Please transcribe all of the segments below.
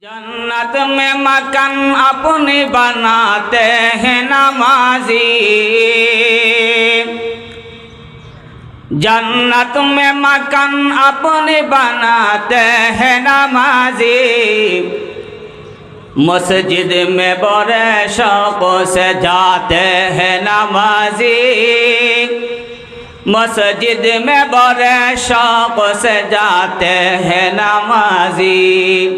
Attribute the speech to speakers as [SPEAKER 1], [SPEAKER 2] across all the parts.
[SPEAKER 1] جنت میں مکن اپنی بناتے ہیں نمازی۔ جنت میں مکن اپنی بناتے ہیں نمازی۔ مسجد میں بڑے شوقوں سے جاتے ہیں نمازی۔ مسجد میں بڑے شوق سے جاتے ہیں نمازی۔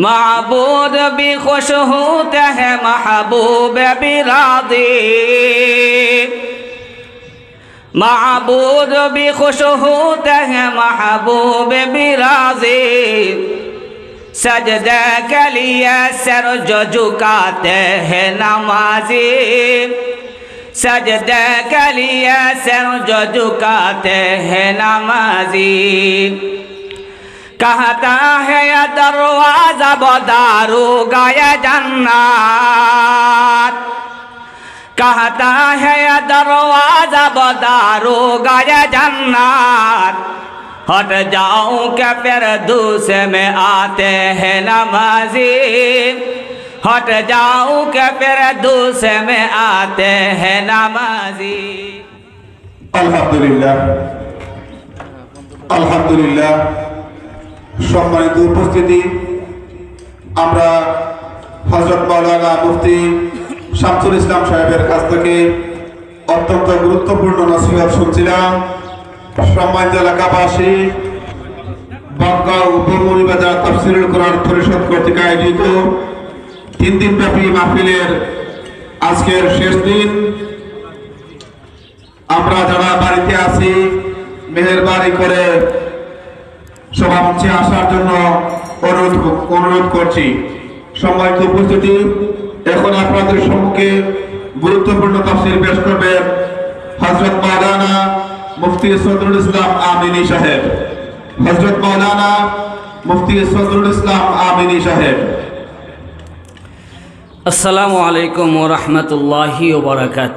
[SPEAKER 1] معبود بخوش ہوتا ہے محبوب براضی معبود بھی خوش ہوتا ہے محبوب براضی سجدہ کے لیے سر جو جھکاتے ہیں نمازی سجدہ کے لیے سر جو جھکاتے ہیں نمازی کہتا ہے دروازہ بدارو گیا جنات۔ کہتا ہے دروازہ بدارو گیا جنات۔ ہٹ جاؤں کہ پھر دوسرے میں آتے ہیں نمازی ہٹ جاؤں کہ پھر دوسرے میں آتے ہیں نمازی
[SPEAKER 2] الحمدللہ۔ الحمدللہ۔ সম্মানিত উপস্থিতি, আমরা হজরত মাওলানা মুফতি শামসুল ইসলাম সাহেবের কাছ থেকে অত্যন্ত গুরুত্বপূর্ণ নসিহত শুনছিলাম। সম্মানিত এলাকাবাসী, বঙ্গা বাঙ্গা উপমনিবাজার তফসিলুল কোরআন পরিষদ কর্তৃক আয়োজিত তিন দিন ব্যাপী মাহফিলের আজকের শেষ দিন। আমরা যারা বাড়িতে আছি, মেহরবানি করে সভামঞ্চে আসার জন্য অনুরোধ অনুরোধ করছি। উপস্থিতি, এখন আপনাদের সম্মুখে গুরুত্বপূর্ণ পেশ করবেন হজরত মুফতি সদরুল ইসলাম আমিনী সাহেব। হজরত মুফতি সদরুল ইসলাম আমিনী সাহেব।
[SPEAKER 1] আসসালামু আলাইকুম ওরহমতুল্লাহি ওবরাকাত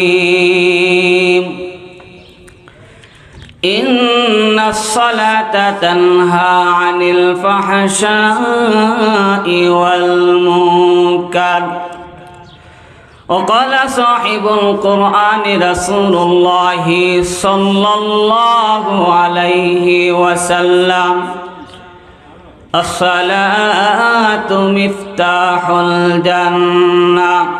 [SPEAKER 1] الرحيم. إن الصلاة تنهى عن الفحشاء والمنكر. وقال صاحب القرآن رسول الله صلى الله عليه وسلم الصلاة مفتاح الجنة.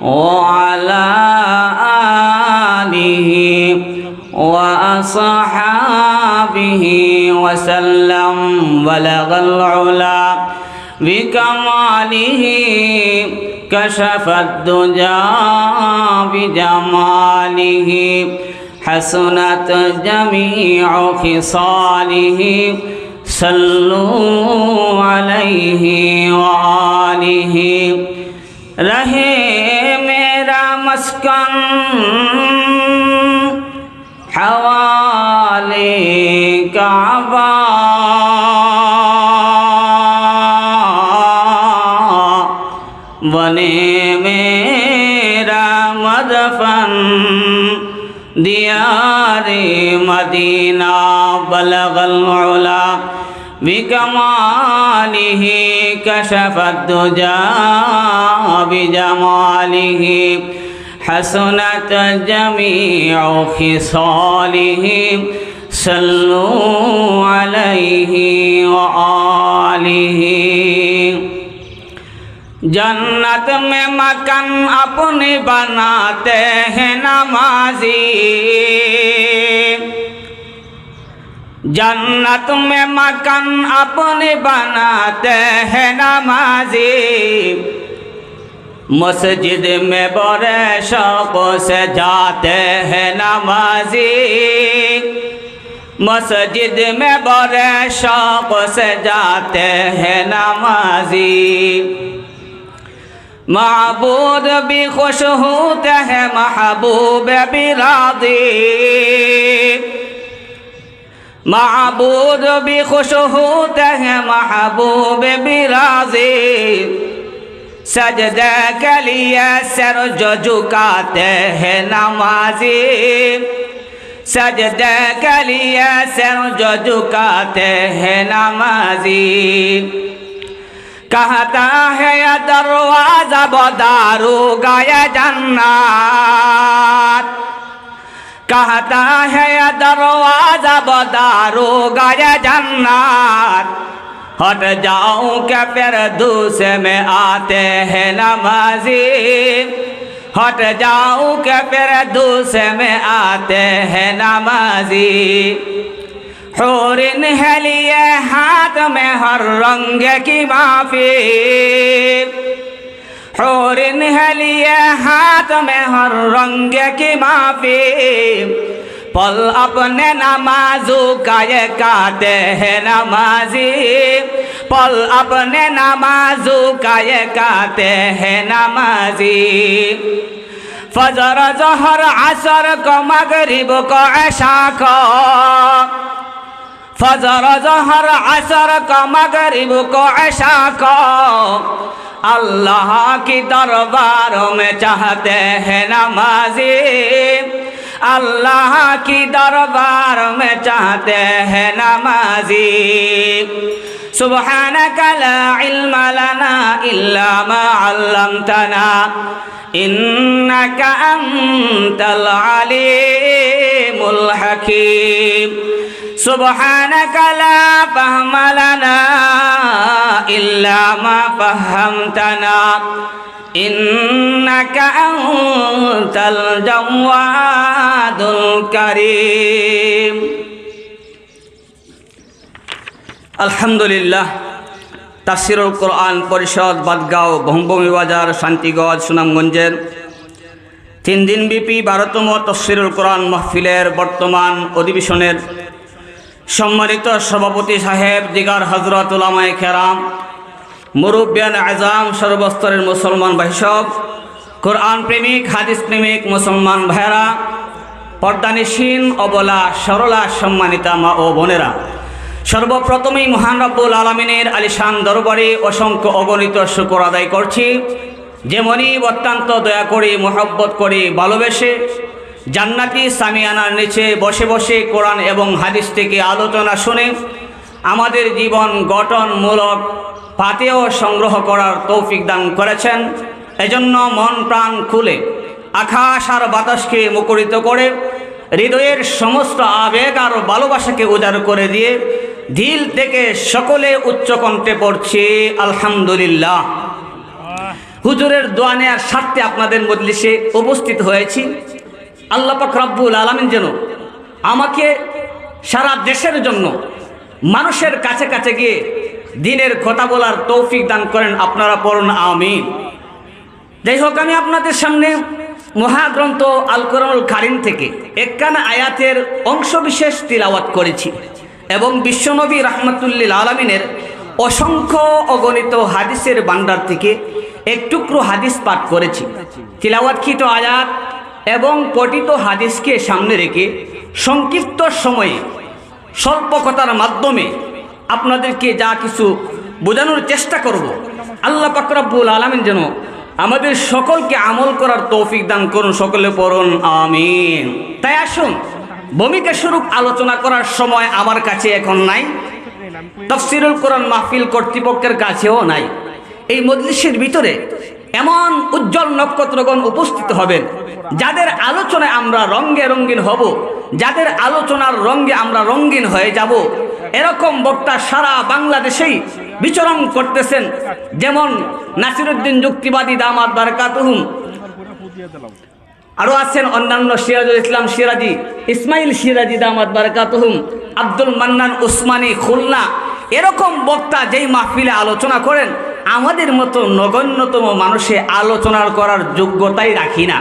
[SPEAKER 1] وعلى آله وأصحابه وسلم بلغ العلا بكماله كشف الدجى بجماله حسنت جميع خصاله صلوا عليه وآله رہے مسكن حوالي كعبة بنے میرا مدفن دیار مدینہ بلغ العلا بكماله كشف الدجى بجماله حسنت جميع خصالهم صلوا عليه وآله جنت میں مکن اپنے بناتے ہیں نمازی جنت میں مکن اپنے بناتے ہیں نمازی मस्जिद में बड़े शौक से जाते हैं नमाजी मस्जिद में बड़े शौक से जाते हैं नमाजी महबूद भी खुश होते हैं महबूब भी राजी महबूद भी खुश होते हैं महबूब भी राजी سجدہ کے لیے سر جو جھکاتے ہیں نمازی۔ سجدہ کے لیے سر جو جھکاتے ہیں نمازی۔ کہتا ہے یا دروازہ بدارو گایا جنات۔ کہتا ہے یا دروازہ بدارو گایا جنات۔ ہٹ جاؤں کیا پھر دوسرے میں آتے ہیں نمازی؟ ہٹ جاؤں کیا پھر دوسرے میں آتے ہیں نمازی؟ حورن ہے لیے ہاتھ میں ہر رنگ کی معافی۔ حورن ہے لیے ہاتھ میں ہر رنگ کی معافی۔ पल अपने नमाजू का ये काते हैं नमाजी पल अपने नमाजू का ये काते हैं नमाजी फजर जहर असर को मगरिब को ऐशा को फजर जहर असर को मगरिब को ऐशा को अल्लाह की दरबारों में चाहते हैं नमाजी अल्लाह की दरबार में चाहते हैं नमाजी سبحانك لا علم لنا إلا ما علمتنا إنك أنت العليم الحكيم سبحانك لا فهم لنا إلا ما فهمتنا إنك أنت الجواد الكريم আলহামদুলিল্লাহ তাফসিরুল কোরআন পরিষদ বাদগাঁও ভূমভূমি বাজার শান্তিগঞ্জ সুনামগঞ্জের তিন দিনব্যাপী বারোতম তফসিরুল কোরআন মাহফিলের বর্তমান অধিবেশনের সম্মানিত সভাপতি সাহেব দিগার হজরত উলামায় খেরাম মুরব্বিয়ান আজাম সর্বস্তরের মুসলমান ভাইসব, কোরআন প্রেমিক, হাদিস প্রেমিক, মুসলমান ভাইরা পর্দানিসীন, অবলা, সরলা, সম্মানিতা মা ও বোনেরা, সর্বপ্রথমেই মহান রব্বুল আলমিনের আলিশান দরবারে অসংখ্য অগণিত শুকর আদায় করছি, যেমনই অত্যন্ত দয়া করে, মোহব্বত করে ভালোবেসে জান্নাতি সামিয়ানার নিচে বসে বসে কোরআন এবং হাদিস থেকে আলোচনা শুনে আমাদের জীবন গঠনমূলক পাতেও সংগ্রহ করার তৌফিক দান করেছেন। এজন্য মন প্রাণ খুলে, আকাশ আর বাতাসকে মুখরিত করে, হৃদয়ের সমস্ত আবেগ আর ভালোবাসাকে উজাড় করে দিয়ে দিল থেকে সকলে উচ্চ কণ্ঠে পড়ছে, আলহামদুলিল্লাহ। হুজুরের দোয়া নেয়ার স্বার্থে আপনাদের মজলিসে উপস্থিত হয়েছি। আল্লাহ পাক রব্বুল আলমিন যেন আমাকে সারা দেশের জন্য মানুষের কাছে কাছে গিয়ে দিনের কথা বলার তৌফিক দান করেন, আপনারা পড়ুন, আমিন। যাই হোক, আমি আপনাদের সামনে মহাগ্রন্থ আল কোরআনুল কারিম থেকে একখানা আয়াতের অংশবিশেষ তিলাওয়াত করেছি এবং বিশ্বনবী রহমতুল্লিল আলমিনের অসংখ্য অগণিত হাদিসের বান্ডার থেকে এক টুকরো হাদিস পাঠ করেছি। তিলাওয়াতকৃত আয়াত এবং পঠিত হাদিসকে সামনে রেখে সংক্ষিপ্ত সময়ে স্বল্প কথার মাধ্যমে আপনাদেরকে যা কিছু বোঝানোর চেষ্টা করব। আল্লাহ পাকরাবুল আলমিন যেন আমাদের সকলকে আমল করার তৌফিক দান করুন, সকলে পড়ুন, আমিন। তাই আসুন, ভূমিকা স্বরূপ আলোচনা করার সময় আমার কাছে এখন নাই। তফসিরুল কোরআন মাহফিল কর্তৃপক্ষের কাছেও নাই। এই মজলিসের ভিতরে এমন উজ্জ্বল নক্ষত্রগণ উপস্থিত হবেন। যাদের আলোচনায় আমরা রঙ্গে রঙ্গিন হব, যাদের আলোচনার রঙ্গে আমরা রঙ্গিন হয়ে যাব, এরকম বক্তা সারা বাংলাদেশেই বিচরণ করতেছেন। যেমন নাসিরুদ্দিন যুক্তিবাদী দামাত বারকাতুহুম। আরও আছেন অন্যান্য সিরাজুল ইসলাম সিরাজি, ইসমাইল সিরাজি দামাত বারকাতুহুম, আব্দুল মান্নান উসমানী খুলনা। এরকম বক্তা যেই মাহফিলে আলোচনা করেন, আমাদের মতো নগণ্যতম মানুষে আলোচনা করার যোগ্যতাই রাখি না।